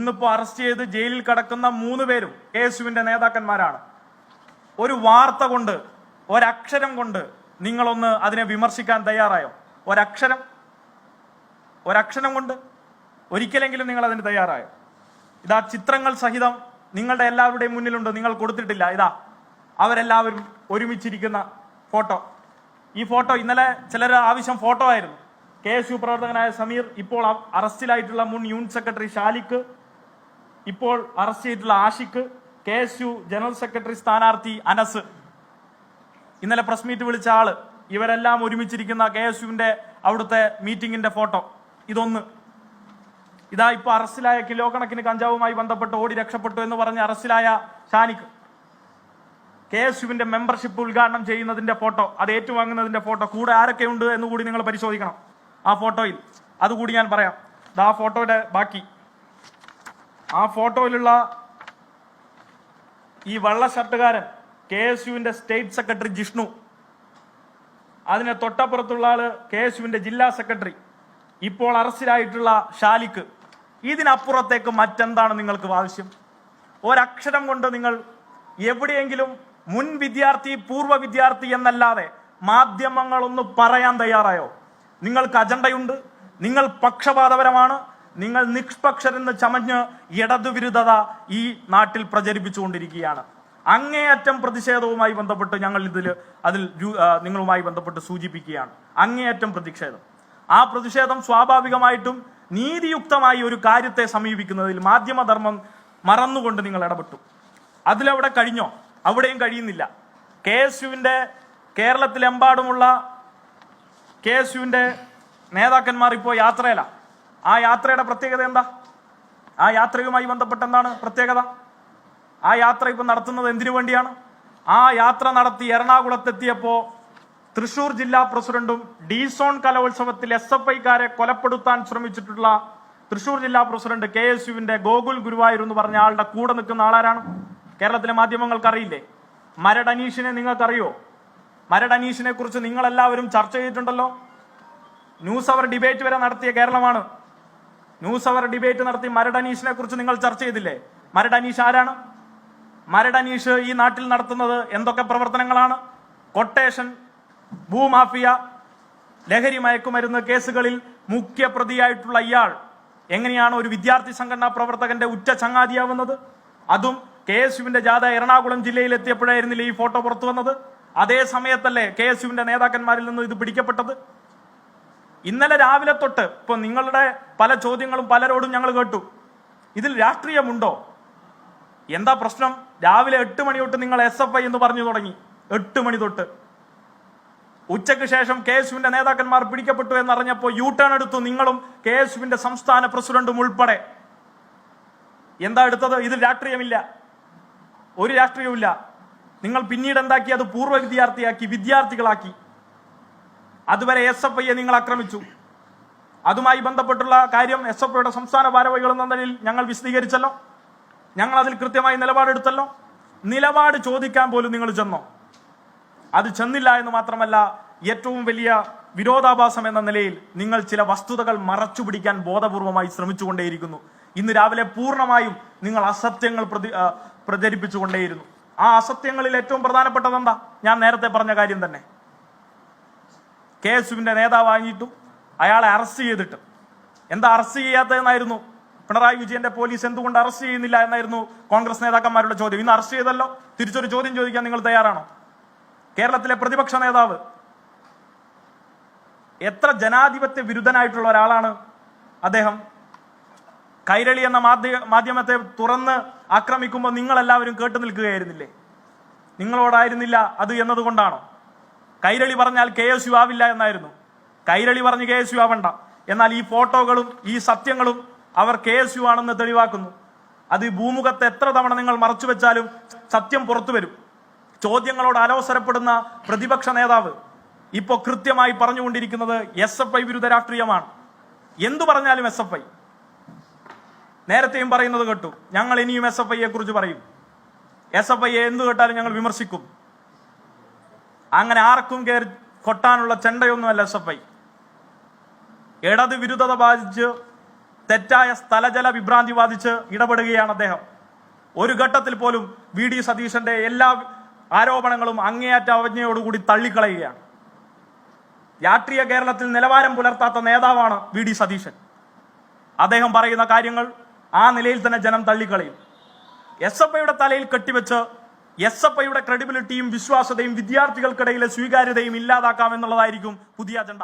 ഇന്നിപ്പോ അറസ്റ്റ് ചെയ്ത് ജയിലിൽ കിടക്കുന്ന മൂന്ന് പേരും കെ എസ് യുവിന്റെ നേതാക്കന്മാരാണ്. ഒരു വാർത്ത കൊണ്ട് ഒരക്ഷരം കൊണ്ട് നിങ്ങളൊന്ന് അതിനെ വിമർശിക്കാൻ തയ്യാറായോ? ഒരക്ഷരം? ഒരക്ഷരം കൊണ്ട്? ഒരിക്കലെങ്കിലും നിങ്ങൾ അതിന് തയ്യാറായോ? ഇതാ ചിത്രങ്ങൾ സഹിതം നിങ്ങളുടെ എല്ലാവരുടെയും മുന്നിലുണ്ട്. നിങ്ങൾ കൊടുത്തിട്ടില്ല. ഇതാ അവരെല്ലാവരും ഒരുമിച്ചിരിക്കുന്ന ഫോട്ടോ. ഈ ഫോട്ടോ ഇന്നലെ ചിലർ ആവശ്യം ഫോട്ടോ ആയിരുന്നു. കെ എസ് യു പ്രവർത്തകനായ സമീർ ഇപ്പോൾ അറസ്റ്റിലായിട്ടുള്ള മുൻ യൂണിറ്റ് സെക്രട്ടറി ഷാലിക്ക് ഇപ്പോൾ അറസ്റ്റ് ചെയ്തിട്ടുള്ള Ashiq K S U general secretary സ്ഥാനാർത്ഥി അനസ്. ഇന്നലെ പ്രസ് മീറ്റ് വിളിച്ച ആൾ. ഇവരെല്ലാം ഒരുമിച്ചിരിക്കുന്ന കെ എസ് യുവിന്റെ അവിടുത്തെ മീറ്റിംഗിന്റെ ഫോട്ടോ. ഇതൊന്ന്. ഇതാ ഇപ്പൊ അറസ്റ്റിലായ കിലോ കണക്കിന് കഞ്ചാവുമായി ബന്ധപ്പെട്ട് ഓടി രക്ഷപ്പെട്ടു എന്ന് പറഞ്ഞ് അറസ്റ്റിലായ ഷാനിക്ക് കെ എസ് യുവിന്റെ മെമ്പർഷിപ്പ് ഉദ്ഘാടനം ചെയ്യുന്നതിന്റെ ഫോട്ടോ. അത് ഏറ്റുവാങ്ങുന്നതിന്റെ ഫോട്ടോ. കൂടെ ആരൊക്കെ ഉണ്ട് എന്ന് കൂടി നിങ്ങൾ പരിശോധിക്കണം. ആ ഫോട്ടോയിൽ. അതുകൂടി ഞാൻ പറയാം. ആ ഫോട്ടോയുടെ ബാക്കി. ആ ഫോട്ടോയിലുള്ള ഈ വള്ള ഷർട്ടുകാരൻ കെ എസ് യുവിന്റെ സ്റ്റേറ്റ് സെക്രട്ടറി ജിഷ്ണു. അതിന് തൊട്ടപ്പുറത്തുള്ള ആൾ കെ എസ് യുവിന്റെ ജില്ലാ സെക്രട്ടറി. ഇപ്പോൾ അറസ്റ്റിലായിട്ടുള്ള ഷാലിക്ക്. ഇതിനപ്പുറത്തേക്ക് മറ്റെന്താണ് നിങ്ങൾക്ക് ആവശ്യം? ഒരക്ഷരം കൊണ്ട് നിങ്ങൾ എവിടെയെങ്കിലും മുൻ വിദ്യാർത്ഥി പൂർവ വിദ്യാർത്ഥി എന്നല്ലാതെ മാധ്യമങ്ങളൊന്ന് പറയാൻ തയ്യാറായോ? നിങ്ങൾക്ക് അജണ്ടയുണ്ട് നിങ്ങൾ പക്ഷപാതപരമാണ് നിങ്ങൾ നിഷ്പക്ഷരെന്ന് ചമഞ്ഞ് ഇടതുവിരുദ്ധത ഈ നാട്ടിൽ പ്രചരിപ്പിച്ചുകൊണ്ടിരിക്കുകയാണ്. അങ്ങേയറ്റം പ്രതിഷേധവുമായി ബന്ധപ്പെട്ട് ഞങ്ങൾ ഇതിൽ അതിൽ നിങ്ങളുമായി ബന്ധപ്പെട്ട് സൂചിപ്പിക്കുകയാണ്. അങ്ങേയറ്റം പ്രതിഷേധം. ആ പ്രതിഷേധം സ്വാഭാവികമായിട്ടും നീതിയുക്തമായി ഒരു കാര്യത്തെ സമീപിക്കുന്നതിൽ മാധ്യമധർമ്മം മറന്നുകൊണ്ട് നിങ്ങൾ ഇടപെട്ടു. അതിലവിടെ കഴിഞ്ഞോ? അവിടെയും കഴിയുന്നില്ല. കെ എസ് യുവിന്റെ കേരളത്തിലെമ്പാടുമുള്ള കെ എസ് യുവിന്റെ നേതാക്കന്മാർ ഇപ്പോൾ യാത്രയിലാണ് ആ യാത്രയുടെ പ്രത്യേകത എന്താ? ആ യാത്രയുമായി ബന്ധപ്പെട്ട് എന്താണ് പ്രത്യേകത? ആ യാത്ര ഇപ്പം നടത്തുന്നത് എന്തിനു വേണ്ടിയാണ്? ആ യാത്ര നടത്തി എറണാകുളത്തെത്തിയപ്പോ തൃശൂർ ജില്ലാ പ്രസിഡന്റും ഡീസോൺ കലോത്സവത്തിൽ എസ് എഫ് ഐക്കാരെ കൊലപ്പെടുത്താൻ ശ്രമിച്ചിട്ടുള്ള തൃശൂർ ജില്ലാ പ്രസിഡന്റ് കെ എസ് യുവിന്റെ ഗോകുൽ ഗുരുവായൂർ എന്ന് പറഞ്ഞ ആളുടെ കൂടെ നിൽക്കുന്ന ആളാരാണ്? കേരളത്തിലെ മാധ്യമങ്ങൾക്ക് അറിയില്ലേ മരട് അനീഷിനെ നിങ്ങൾക്കറിയോ? മരട് അനീഷിനെ കുറിച്ച് നിങ്ങളെല്ലാവരും ചർച്ച ചെയ്തിട്ടുണ്ടല്ലോ? ന്യൂസ് അവർ ഡിബേറ്റ് വരെ നടത്തിയ കേരളമാണ്. ന്യൂസ് അവർ ഡിബേറ്റ് നടത്തി മരട് അനീഷിനെ കുറിച്ച് നിങ്ങൾ ചർച്ച ചെയ്തില്ലേ? മരട് അനീഷ് ആരാണ്? മരട് അനീഷ് ഈ നാട്ടിൽ നടത്തുന്നത് എന്തൊക്കെ പ്രവർത്തനങ്ങളാണ്? കൊട്ടേഷൻ ഭൂമാഫിയ ലഹരി മയക്കുമരുന്ന് കേസുകളിൽ മുഖ്യ പ്രതിയായിട്ടുള്ള ഇയാൾ എങ്ങനെയാണ് ഒരു വിദ്യാർത്ഥി സംഘടനാ പ്രവർത്തകന്റെ ഉറ്റ ചങ്ങാതിയാവുന്നത്? അതും കെ എസ് യുവിന്റെ ജാഥ എറണാകുളം ജില്ലയിൽ എത്തിയപ്പോഴായിരുന്നില്ലേ ഈ ഫോട്ടോ പുറത്തു വന്നത്? അതേ സമയത്തല്ലേ കെ എസ് യുവിന്റെ നേതാക്കന്മാരിൽ നിന്ന് ഇത് പിടിക്കപ്പെട്ടത്? ഇന്നലെ രാവിലെ തൊട്ട് ഇപ്പൊ നിങ്ങളുടെ പല ചോദ്യങ്ങളും പലരോടും ഞങ്ങൾ കേട്ടു. ഇതിൽ രാഷ്ട്രീയമുണ്ടോ? എന്താ പ്രശ്നം? രാവിലെ എട്ട് മണി തൊട്ട് നിങ്ങൾ എസ് എഫ് ഐ എന്ന് പറഞ്ഞു തുടങ്ങി. എട്ട് മണി തൊട്ട്. ഉച്ചയ്ക്ക് ശേഷം കെ എസ് യുവിന്റെ നേതാക്കന്മാർ പിടിക്കപ്പെട്ടു എന്നറിഞ്ഞപ്പോൾ യു ടേൺ എടുത്തു നിങ്ങളും കെ എസ് യുവിന്റെ സംസ്ഥാന പ്രസിഡന്റും ഉൾപ്പെടെ. എന്താ എടുത്തത്? ഇതിൽ രാഷ്ട്രീയമില്ല. ഒരു രാഷ്ട്രീയവുമില്ല. നിങ്ങൾ പിന്നീട് എന്താക്കി? അത് പൂർവ വിദ്യാർത്ഥിയാക്കി വിദ്യാർത്ഥികളാക്കി. അതുവരെ എസ് എഫ് ഐയെ നിങ്ങൾ ആക്രമിച്ചു. അതുമായി ബന്ധപ്പെട്ടുള്ള കാര്യം എസ് എഫ് ഐയുടെ സംസ്ഥാന ഭാരവാഹികൾ എന്ന നിലയിൽ ഞങ്ങൾ വിശദീകരിച്ചല്ലോ. ഞങ്ങൾ അതിൽ കൃത്യമായി നിലപാടെടുത്തല്ലോ. നിലപാട് ചോദിക്കാൻ പോലും നിങ്ങൾ ചെന്നോ. അത് ചെന്നില്ല എന്ന് മാത്രമല്ല ഏറ്റവും വലിയ വിരോധാഭാസം എന്ന നിലയിൽ നിങ്ങൾ ചില വസ്തുതകൾ മറച്ചു പിടിക്കാൻ ബോധപൂർവമായി ശ്രമിച്ചുകൊണ്ടേയിരിക്കുന്നു. ഇന്ന് രാവിലെ പൂർണമായും നിങ്ങൾ അസത്യങ്ങൾ പ്രതി പ്രചരിപ്പിച്ചുകൊണ്ടേയിരുന്നു. ആ അസത്യങ്ങളിൽ ഏറ്റവും പ്രധാനപ്പെട്ടത് എന്താ ഞാൻ നേരത്തെ പറഞ്ഞ കാര്യം തന്നെ. കെ എസ് യുവിന്റെ നേതാവാങ്ങിയിട്ടും അയാളെ അറസ്റ്റ് ചെയ്തിട്ടും. എന്താ അറസ്റ്റ് ചെയ്യാത്തതെന്നായിരുന്നു? പിണറായി വിജയന്റെ പോലീസ് എന്തുകൊണ്ട് അറസ്റ്റ് ചെയ്യുന്നില്ല എന്നായിരുന്നു കോൺഗ്രസ് നേതാക്കന്മാരുടെ ചോദ്യം. ഇന്ന് അറസ്റ്റ് ചെയ്തല്ലോ? തിരിച്ചൊരു ചോദ്യം ചോദിക്കാൻ നിങ്ങൾ തയ്യാറാണോ? കേരളത്തിലെ പ്രതിപക്ഷ നേതാവ് എത്ര ജനാധിപത്യ വിരുദ്ധനായിട്ടുള്ള ഒരാളാണ് അദ്ദേഹം? കൈരളി എന്ന മാധ്യ മാധ്യമത്തെ തുറന്ന് ആക്രമിക്കുമ്പോൾ നിങ്ങളെല്ലാവരും കേട്ടു നിൽക്കുകയായിരുന്നില്ലേ? നിങ്ങളോടായിരുന്നില്ല അത് എന്നതുകൊണ്ടാണോ? കൈരളി പറഞ്ഞാൽ കെ എസ് യു ആവില്ല എന്നായിരുന്നു. കൈരളി പറഞ്ഞ് കെ എസ് യു ആവണ്ട എന്നാൽ ഈ ഫോട്ടോകളും ഈ സത്യങ്ങളും അവർ കെ എസ് യു ആണെന്ന് തെളിവാക്കുന്നു. അത് ഭൂമുഖത്ത് എത്ര തവണ നിങ്ങൾ മറച്ചു വെച്ചാലും സത്യം പുറത്തു വരും. ചോദ്യങ്ങളോട് അലോസരപ്പെടുന്ന പ്രതിപക്ഷ നേതാവ് ഇപ്പോൾ കൃത്യമായി പറഞ്ഞുകൊണ്ടിരിക്കുന്നത് എസ് എഫ് ഐ വിരുദ്ധ രാഷ്ട്രീയമാണ്. എന്തു പറഞ്ഞാലും എസ് എഫ് ഐ. നേരത്തെയും പറയുന്നത് കേട്ടു. ഞങ്ങൾ ഇനിയും എസ് എഫ് ഐയെ കുറിച്ച് പറയും. എസ് എഫ് ഐയെ എന്ത് കേട്ടാലും ഞങ്ങൾ വിമർശിക്കും. അങ്ങനെ ആർക്കും കയറി കൊട്ടാനുള്ള ചെണ്ടയൊന്നുമല്ല എസ് എഫ് ഐ. ഇടത് വിരുദ്ധത ബാധിച്ച് തെറ്റായ സ്ഥലജല വിഭ്രാന്തി ബാധിച്ച് ഇടപെടുകയാണ് അദ്ദേഹം. ഒരു ഘട്ടത്തിൽ പോലും വി ഡി സതീശന്റെ എല്ലാ ആരോപണങ്ങളും അങ്ങേയറ്റ അവജ്ഞയോടുകൂടി തള്ളിക്കളയുകയാണ്. രാഷ്ട്രീയ കേരളത്തിൽ നിലവാരം പുലർത്താത്ത നേതാവാണ് വി ഡി സതീശൻ. അദ്ദേഹം പറയുന്ന കാര്യങ്ങൾ ആ നിലയിൽ തന്നെ ജനം തള്ളിക്കളയും. എസ് എഫ് ഐയുടെ തലയിൽ കെട്ടിവെച്ച് എസ് എഫ് ഐയുടെ ക്രെഡിബിലിറ്റിയും വിശ്വാസതയും വിദ്യാർത്ഥികൾക്കിടയിലെ സ്വീകാര്യതയും ഇല്ലാതാക്കാം എന്നുള്ളതായിരിക്കും പുതിയ അജണ്ട.